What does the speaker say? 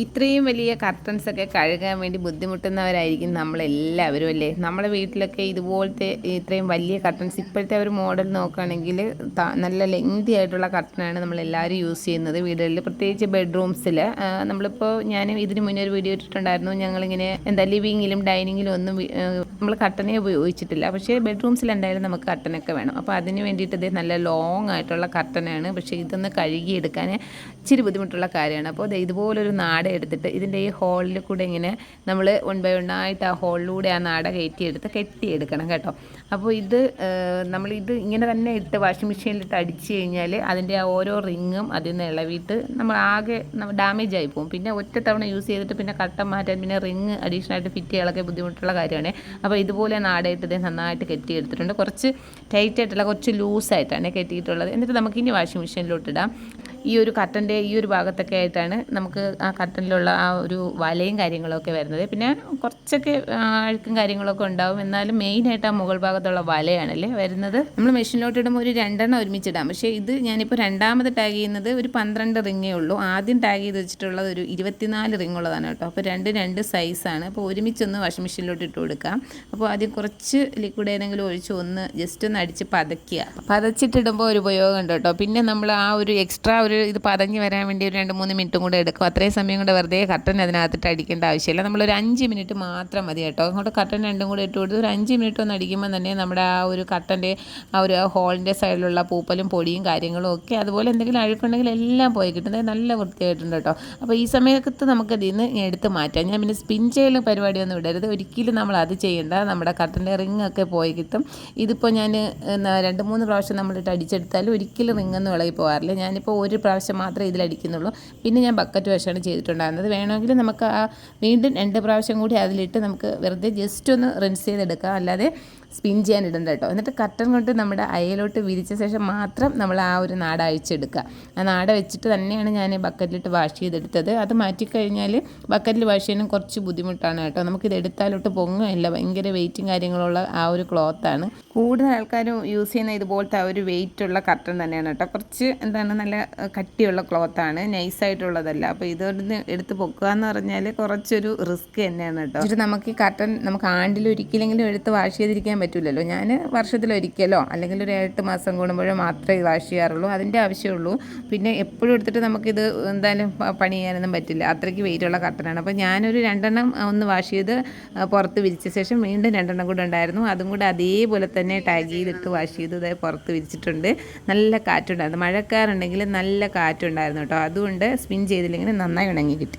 ഇത്രയും വലിയ കർട്ടൻസ് ഒക്കെ കഴുകാൻ വേണ്ടി ബുദ്ധിമുട്ടുന്നവരായിരിക്കും നമ്മളെല്ലാവരും അല്ലേ? നമ്മുടെ വീട്ടിലൊക്കെ ഇതുപോലത്തെ ഇത്രയും വലിയ കർട്ടൻസ് ഇപ്പോഴത്തെ ഒരു മോഡൽ നോക്കുകയാണെങ്കിൽ നല്ല ലെങ്തി ആയിട്ടുള്ള കർട്ടനാണ് നമ്മളെല്ലാവരും യൂസ് ചെയ്യുന്നത് വീടുകളിൽ. പ്രത്യേകിച്ച് ബെഡ്റൂംസിൽ നമ്മളിപ്പോൾ ഞാൻ ഇതിന് മുന്നേ ഒരു വീഡിയോ ഇട്ടിട്ടുണ്ടായിരുന്നു. ഞങ്ങളിങ്ങനെ എന്താ ലിവിങ്ങിലും ഡൈനിങ്ങിലും ഒന്നും നമ്മൾ കട്ടനെ ഉപയോഗിച്ചിട്ടില്ല. പക്ഷേ ബെഡ്റൂംസിൽ എന്തായാലും നമുക്ക് കട്ടനൊക്കെ വേണം. അപ്പോൾ അതിന് വേണ്ടിയിട്ട് ഇത് നല്ല ലോങ് ആയിട്ടുള്ള കട്ടനാണ് പക്ഷേ ഇതൊന്ന് കഴുകിയെടുക്കാൻ ഇച്ചിരി ബുദ്ധിമുട്ടുള്ള കാര്യമാണ്. അപ്പോൾ ഇതുപോലൊരു നാട എടുത്തിട്ട് ഇതിന്റെ ഈ ഹോളിൽ കൂടെ ഇങ്ങനെ നമ്മൾ വൺ ബൈ വൺ ആയിട്ട് ആ ഹോളിലൂടെ ആ നാട കയറ്റിയെടുത്ത് കെട്ടിയെടുക്കണം കേട്ടോ. അപ്പോൾ ഇത് നമ്മൾ ഇത് ഇങ്ങനെ തന്നെ ഇട്ട് വാഷിംഗ് മെഷീനിലിട്ട് അടിച്ച് കഴിഞ്ഞാൽ അതിന്റെ ആ ഓരോ റിങ്ങും അതിൽ നിന്ന് ഇളവിയിട്ട് നമ്മൾ ആകെ ഡാമേജ് ആയി പോകും. പിന്നെ ഒറ്റ തവണ യൂസ് ചെയ്തിട്ട് പിന്നെ കട്ടം മാറ്റാൻ പിന്നെ റിങ് അഡീഷണൽ ആയിട്ട് ഫിറ്റ് ചെയ്യാനൊക്കെ ബുദ്ധിമുട്ടുള്ള കാര്യമാണ്. അപ്പോൾ ഇതുപോലെ നാടായിട്ട് ഇത് നന്നായിട്ട് കെട്ടിയെടുത്തിട്ടുണ്ട്. കുറച്ച് ടൈറ്റ് ആയിട്ടുള്ള കുറച്ച് ലൂസായിട്ടാണ് കെട്ടിയിട്ടുള്ളത്. എന്നിട്ട് നമുക്ക് ഇനി വാഷിംഗ് മെഷീനിലോട്ട് ഇടാം. ഈ ഒരു കട്ടന്റെ ഈ ഒരു ഭാഗത്തൊക്കെ ആയിട്ടാണ് നമുക്ക് ആ കട്ടനിലുള്ള ആ ഒരു വലയും കാര്യങ്ങളൊക്കെ വരുന്നത്. പിന്നെ കുറച്ചൊക്കെ അഴുക്കും കാര്യങ്ങളൊക്കെ ഉണ്ടാവും. എന്നാലും മെയിനായിട്ട് ആ മുകൾ ഭാഗത്തുള്ള വലയാണല്ലേ വരുന്നത്. നമ്മൾ മെഷീനിലോട്ട് ഇടുമ്പോൾ ഒരു രണ്ടെണ്ണം ഒരുമിച്ചിടാം. പക്ഷേ ഇത് ഞാനിപ്പോൾ രണ്ടാമത് ടാഗ് ചെയ്യുന്നത് ഒരു പന്ത്രണ്ട് റിങ്ങേ ഉള്ളൂ. ആദ്യം ടാഗ് ചെയ്ത് വെച്ചിട്ടുള്ളത് ഒരു ഇരുപത്തിനാല് റിങ് ഉള്ളതാണ് കേട്ടോ. അപ്പോൾ രണ്ട് രണ്ട് സൈസാണ് അപ്പോൾ ഒരുമിച്ചൊന്ന് വാഷിംഗ് മെഷീനിലോട്ട് ഇട്ട് കൊടുക്കാം. അപ്പോൾ ആദ്യം കുറച്ച് ലിക്വിഡ് ഏതെങ്കിലും ഒഴിച്ച് ഒന്ന് ജസ്റ്റ് ഒന്ന് അടിച്ച് പതയ്ക്കുക. പതച്ചിട്ടിടുമ്പോൾ ഒരു ഉപയോഗം ഉണ്ട് കേട്ടോ. പിന്നെ നമ്മൾ ആ ഒരു എക്സ്ട്രാ ഒരു ഇത് പതഞ്ഞ് വരാൻ വേണ്ടി ഒരു രണ്ട് മൂന്ന് മിനിറ്റും കൂടെ എടുക്കും. അത്രയും സമയം കൂടെ വെറുതെ കട്ടൻ അതിനകത്തിട്ട് അടിക്കേണ്ട ആവശ്യമില്ല. നമ്മളൊരു അഞ്ച് മിനിറ്റ് മാത്രം മതി കേട്ടോ. അങ്ങോട്ട് കട്ടൻ രണ്ടും കൂടെ ഇട്ട് കൊടുത്ത് ഒരു അഞ്ച് മിനിറ്റ് ഒന്ന് അടിക്കുമ്പോൾ തന്നെ നമ്മുടെ ആ ഒരു കട്ടന്റെ ആ ഒരു ഹോളിന്റെ സൈഡിലുള്ള പൂപ്പലും പൊടിയും കാര്യങ്ങളും ഒക്കെ അതുപോലെ എന്തെങ്കിലും അഴുക്കുണ്ടെങ്കിൽ എല്ലാം പോയി കിട്ടുന്നത് നല്ല വൃത്തിയായിട്ടുണ്ട് കേട്ടോ. അപ്പോൾ ഈ സമയത്ത് നമുക്ക് ഇതിൽ നിന്ന് എടുത്ത് മാറ്റാം. ഞാൻ പിന്നെ സ്പിൻ ചെയ്യൽ പരിപാടിയൊന്നും ഇടരുത്. ഒരിക്കലും നമ്മൾ അത് ചെയ്യേണ്ട. നമ്മുടെ കട്ടന്റെ റിങ് ഒക്കെ പോയി കിട്ടും. ഇതിപ്പോൾ ഞാൻ രണ്ട് മൂന്ന് പ്രാവശ്യം നമ്മളിട്ട് അടിച്ചെടുത്താലും ഒരിക്കലും റിങ്ങൊന്നും ഇളകി പോകാറില്ല. ഞാനിപ്പോൾ ഒരു പ്രാവശ്യം മാത്രമേ ഇതിലടിക്കുന്നുള്ളൂ. പിന്നെ ഞാൻ ബക്കറ്റ് വാഷാണ് ചെയ്തിട്ടുണ്ടായിരുന്നത്. വേണമെങ്കിൽ നമുക്ക് ആ വീണ്ടും രണ്ട് പ്രാവശ്യം കൂടി അതിലിട്ട് നമുക്ക് വെറുതെ ജസ്റ്റ് ഒന്ന് റിൻസ് ചെയ്തെടുക്കാം. അല്ലാതെ സ്പിൻ ചെയ്യാൻ ഇടണ്ട കേട്ടോ. എന്നിട്ട് കട്ടൻ കൊണ്ട് നമ്മുടെ അയലോട്ട് വിരിച്ച ശേഷം മാത്രം നമ്മൾ ആ ഒരു നാട അഴിച്ചെടുക്കുക. ആ നാട വെച്ചിട്ട് തന്നെയാണ് ഞാൻ ബക്കറ്റിലിട്ട് വാഷ് ചെയ്തെടുത്തത്. അത് മാറ്റിക്കഴിഞ്ഞാൽ ബക്കറ്റിൽ വാഷ് ചെയ്യാനും കുറച്ച് ബുദ്ധിമുട്ടാണ് കേട്ടോ. നമുക്കിത് എടുത്താലോട്ട് പൊങ്ങുകയില്ല. ഭയങ്കര വെയിറ്റും കാര്യങ്ങളുള്ള ആ ഒരു ക്ലോത്താണ് കൂടുതൽ ആൾക്കാരും യൂസ് ചെയ്യുന്ന ഇതുപോലത്തെ ആ ഒരു വെയിറ്റുള്ള കട്ടൻ തന്നെയാണ് കേട്ടോ. കുറച്ച് എന്താണ് നല്ല കട്ടിയുള്ള ക്ലോത്താണ് നൈസായിട്ടുള്ളതല്ല. അപ്പോൾ ഇതൊന്ന് എടുത്ത് പൊക്കുക എന്ന് പറഞ്ഞാൽ കുറച്ചൊരു റിസ്ക് തന്നെയാണ് കേട്ടോ. എന്നിട്ട് നമുക്ക് ഈ കട്ടൻ നമുക്ക് ആണ്ടിൽ ഒരിക്കലെങ്കിലും എടുത്ത് വാഷ് ചെയ്തിരിക്കാൻ പറ്റില്ലല്ലോ ഞാൻ വർഷത്തിലൊരിക്കലോ അല്ലെങ്കിൽ ഒരു എട്ട് മാസം കൂടുമ്പോഴോ മാത്രമേ വാഷ് ചെയ്യാറുള്ളൂ. അതിന്റെ ആവശ്യമുള്ളൂ. പിന്നെ എപ്പോഴും എടുത്തിട്ട് നമുക്കിത് എന്തായാലും പണി ചെയ്യാനൊന്നും പറ്റില്ല. അത്രയ്ക്ക് വെയിറ്റുള്ള കട്ടനാണ് അപ്പോൾ ഞാനൊരു രണ്ടെണ്ണം ഒന്ന് വാഷ് ചെയ്ത് പുറത്ത് വിരിച്ച ശേഷം വീണ്ടും രണ്ടെണ്ണം കൂടെ ഉണ്ടായിരുന്നു. അതും കൂടെ അതേപോലെ തന്നെ ടാഗ് ചെയ്തിട്ട് വാഷ് ചെയ്ത് പുറത്ത് വിരിച്ചിട്ടുണ്ട്. നല്ല കാറ്റുണ്ടായിരുന്നു. മഴക്കാറുണ്ടെങ്കിൽ നല്ല കാറ്റുണ്ടായിരുന്നു കേട്ടോ. അതുകൊണ്ട് സ്പിൻ ചെയ്തില്ലെങ്കിൽ നന്നായി ഉണങ്ങി കിട്ടി.